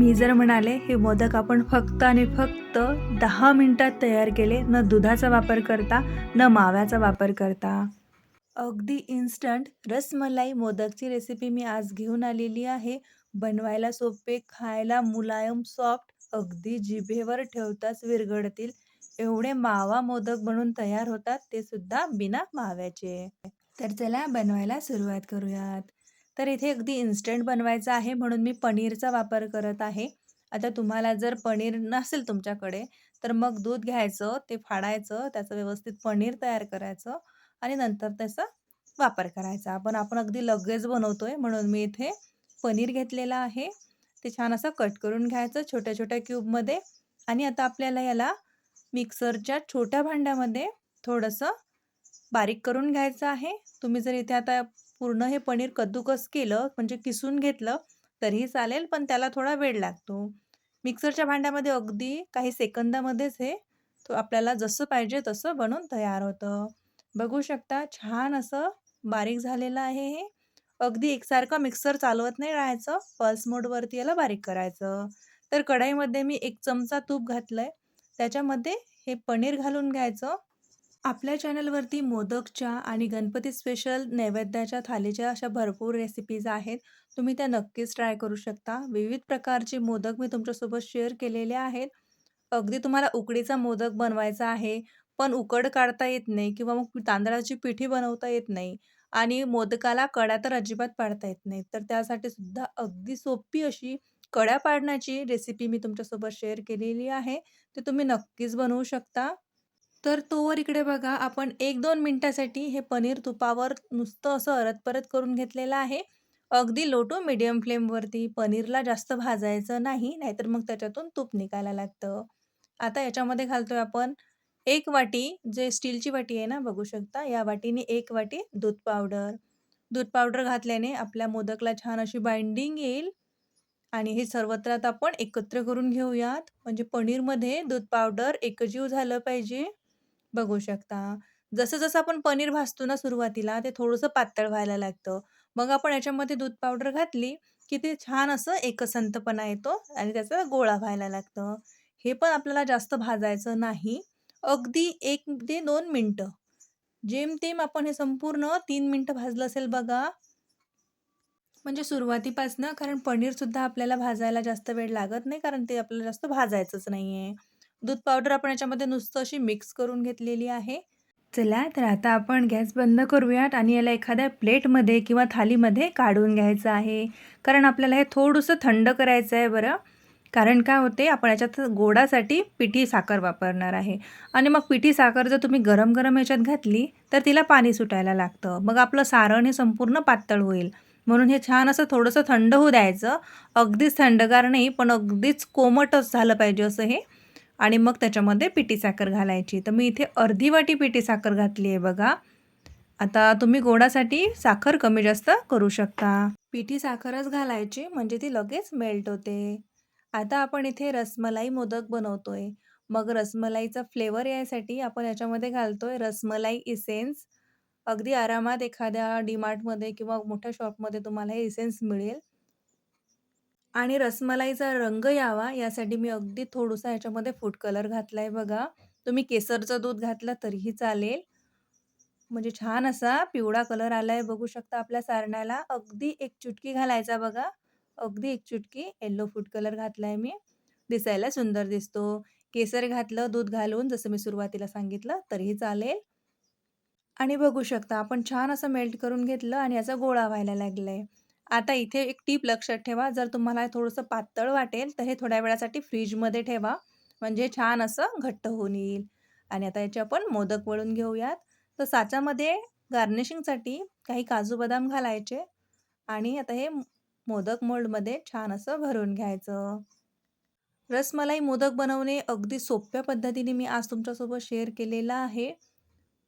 मी जर म्हणाले हे मोदक आपण फक्त आणि फक्त दहा मिनटात तयार केले न दुधाचा वापर करता न माव्याचा वापर करता. अगदी इन्स्टंट रसमलाई मोदकची रेसिपी मी आज घेऊन आलेली आहे. बनवायला सोपे खायला मुलायम सॉफ्ट अगदी जिभेवर ठेवताच विरघळतील. एवढे मावा मोदक बनून तयार होतात ते सुद्धा बिना माव्याचे. तर चला बनवायला सुरुवात करूयात. तर इथे अगदी इन्स्टंट बनवायचं आहे म्हणून मी पनीरचा वापर करत आहे. आता तुम्हाला जर पनीर नसेल तुमच्याकडे तर मग दूध घ्यायचं ते फाडायचं त्याचं व्यवस्थित पनीर तयार करायचं आणि नंतर त्याचा वापर करायचा. पण आपण अगदी लगेच आहे म्हणून मी इथे पनीर घेतलेलं आहे. ते छान असं कट करून घ्यायचं छोट्या छोट्या क्यूबमध्ये आणि आता आपल्याला याला मिक्सरच्या छोट्या भांड्यामध्ये थोडंसं बारीक करून घ्यायचं आहे. तुम्ही जर इथे आता पूर्ण हे पनीर कद्दूकस केलं म्हणजे किसून घेतलं तरीही चालेल पण त्याला थोडा वेळ लागतो. मिक्सरच्या भांड्यामध्ये अगदी काही सेकंदामध्येच हे तो आपल्याला जसं पाहिजे तसं बनवून तयार होतं. बघू शकता छान असं बारीक झालेलं आहे हे. अगदी एकसारखं मिक्सर चालवत नाही राहायचं पल्स मोडवरती याला बारीक करायचं. तर कढाईमध्ये मी एक चमचा तूप घातलं आहे त्याच्यामध्ये हे पनीर घालून घ्यायचं. आपल्या चॅनलवरती मोदकच्या आणि गणपती स्पेशल नैवेद्याच्या थालीच्या अशा भरपूर रेसिपीज आहेत. तुम्ही त्या नक्कीच ट्राय करू शकता. विविध प्रकारचे मोदक मी तुमच्यासोबत शेअर केलेले आहेत. अगदी तुम्हाला उकडीचा मोदक बनवायचा आहे पण उकड काढता येत नाही किंवा मग तांदळाची पिठी बनवता येत नाही आणि मोदकाला कड्या तर अजिबात पाडता येत नाही. तर त्यासाठी सुद्धा अगदी सोपी अशी कड्या पाडण्याची रेसिपी मी तुमच्यासोबत शेअर केलेली आहे. ते तुम्ही नक्कीच बनवू शकता. तर तोवर इकडे बघा आपण एक दोन मिनटासाठी हे पनीर तुपावर नुसतं असं अरत परत करून घेतलेलं आहे. अगदी लो टू मिडियम फ्लेमवरती पनीरला जास्त भाजायचं नाही नाहीतर मग त्याच्यातून तूप निघायला लागतं. आता याच्यामध्ये घालतोय आपण एक वाटी जे स्टीलची वाटी आहे ना बघू शकता या वाटीने एक वाटी दूध पावडर. दूध पावडर घातल्याने आपल्या मोदकला छान अशी बाइंडिंग येईल. आणि हे सर्वत्र आता आपण एकत्र करून घेऊयात. म्हणजे पनीरमध्ये दूध पावडर एकजीव झालं पाहिजे. बघू शकता. जसं जसं आपण पनीर भाजतो ना सुरुवातीला ते थोडंसं पातळ व्हायला लागतं. मग आपण याच्यामध्ये दूध पावडर घातली की ते छान असं एकसंतपणा येतो आणि त्याचा गोळा व्हायला लागतं. हे पण आपल्याला जास्त भाजायचं नाही. अगदी एक ते दोन मिनटं. जेमतेम आपण हे संपूर्ण तीन मिनटं भाजलं असेल बघा. म्हणजे सुरुवातीपासनं कारण पनीरसुद्धा आपल्याला भाजायला जास्त वेळ लागत नाही कारण ते आपल्याला जास्त भाजायचंच नाही आहे दूध पावडर आपण याच्यामध्ये नुसतं अशी मिक्स करून घेतलेली आहे. चला तर आता आपण गॅस बंद करूयात आणि याला एखाद्या प्लेटमध्ये किंवा थालीमध्ये काढून घ्यायचं आहे. कारण आपल्याला हे थोडंसं थंड करायचं आहे बरं. कारण काय होते आपण याच्यात गोडासाठी पिठी साखर वापरणार आहे. आणि मग पिठी साखर जर तुम्ही गरम गरम याच्यात घातली तर तिला पाणी सुटायला लागतं. मग आपलं सारण हे संपूर्ण पातळ होईल. म्हणून हे छान असं थोडंसं थंड होऊ द्यायचं. अगदीच थंडगार नाही पण अगदीच कोमटच झालं पाहिजे असं हे आणि मग त्याच्यामध्ये पिठी साखर घालायची. तर मी इथे अर्धी वाटी पिठी साखर घातली आहे बघा. आता तुम्ही गोडासाठी साखर कमी जास्त करू शकता. पिठी साखरच घालायची म्हणजे ती लगेच मेल्ट होते. आता आपण इथे रसमलाई मोदक बनवतोय. मग रसमलाईचा फ्लेवर यायसाठी आपण याच्यामध्ये घालतोय रसमलाई इसेन्स. अगदी आरामात एखाद्या डीमार्टमध्ये किंवा मोठ्या शॉपमध्ये तुम्हाला हे इसेन्स मिळेल. आणि रसमलाईचा रंग यावा यासाठी मी अगदी थोडंसं याच्यामध्ये फूड कलर घातला आहे बघा. तुम्ही केसरचं दूध घातलं तरीही चालेल. म्हणजे छान असा पिवळा कलर आला आहे बघू शकता आपल्या सारण्याला. अगदी एक चुटकी घालायचा बघा. अगदी एक चुटकी येल्लो फूड कलर घातला आहे मी. दिसायला सुंदर दिसतो. केसर घातलं दूध घालून जसं मी सुरुवातीला सांगितलं तरीही चालेल. आणि बघू शकता आपण छान असं मेल्ट करून घेतलं आणि याचा गोळा व्हायला लागला आहे आता इथे एक टीप लक्षात ठेवा. जर तुम्हाला थोडंसं पातळ वाटेल तर हे थोड्या वेळासाठी फ्रीजमध्ये ठेवा. म्हणजे छान असं घट्ट होऊन येईल. आणि आता याचे आपण मोदक वळून घेऊयात. तर साच्यामध्ये गार्निशिंगसाठी काही काजू बदाम घालायचे. आणि आता हे मोदक मोल्डमध्ये छान असं भरून घ्यायचं. रसमलाई मोदक बनवणे अगदी सोप्या पद्धतीने मी आज तुमच्यासोबत शेअर केलेलं आहे.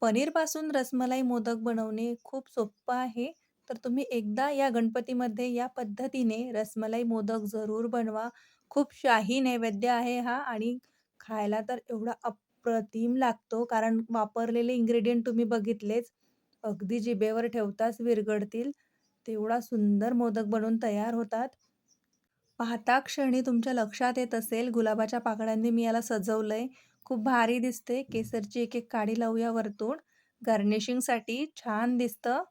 पनीरपासून रसमलाई मोदक बनवणे खूप सोपं आहे. तर तुम्ही एकदा या गणपतीमध्ये या पद्धतीने रसमलाई मोदक जरूर बनवा खूप शाही नैवेद्य आहे हा आणि खायला तर एवढा अप्रतिम लागतो कारण वापरलेले इंग्रेडियंट तुम्ही बघितलेच अगदी जिभेवर ठेवताच विरघळतील तेवढा सुंदर मोदक बनवून तयार होतात पाहता क्षणी तुमच्या लक्षात येत असेल गुलाबाच्या पाकळ्यांनी मी याला सजवलं आहे खूप भारी दिसते. केसरची एक-एक काडी लावूया वरतून. गार्निशिंगसाठी छान दिसतं.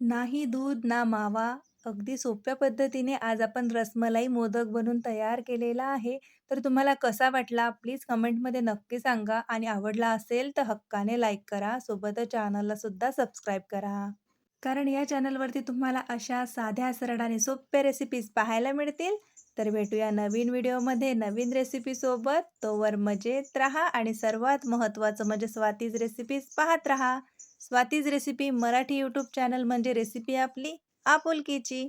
नाही दूध ना मावा. अगदी सोप्या पद्धतीने आज आपण रसमलाई मोदक बनवून तयार केलेला आहे. तर तुम्हाला कसा वाटला प्लीज कमेंटमध्ये नक्की सांगा आणि आवडला असेल तर हक्काने लाईक करा. सोबतच चॅनलला सुद्धा सबस्क्राईब करा. कारण या चॅनलवरती तुम्हाला अशा साध्या, सरळ आणि सोप्या रेसिपीज पाहायला मिळतील. तर भेटूया नवीन व्हिडिओमध्ये नवीन रेसिपीसोबत. तोवर मजेत राहा आणि सर्वात महत्त्वाचं म्हणजे स्वातीज रेसिपीज पाहत राहा. Swati's recipe Marathi YouTube channel म्हणजे रेसिपी आपली आपुलकीची.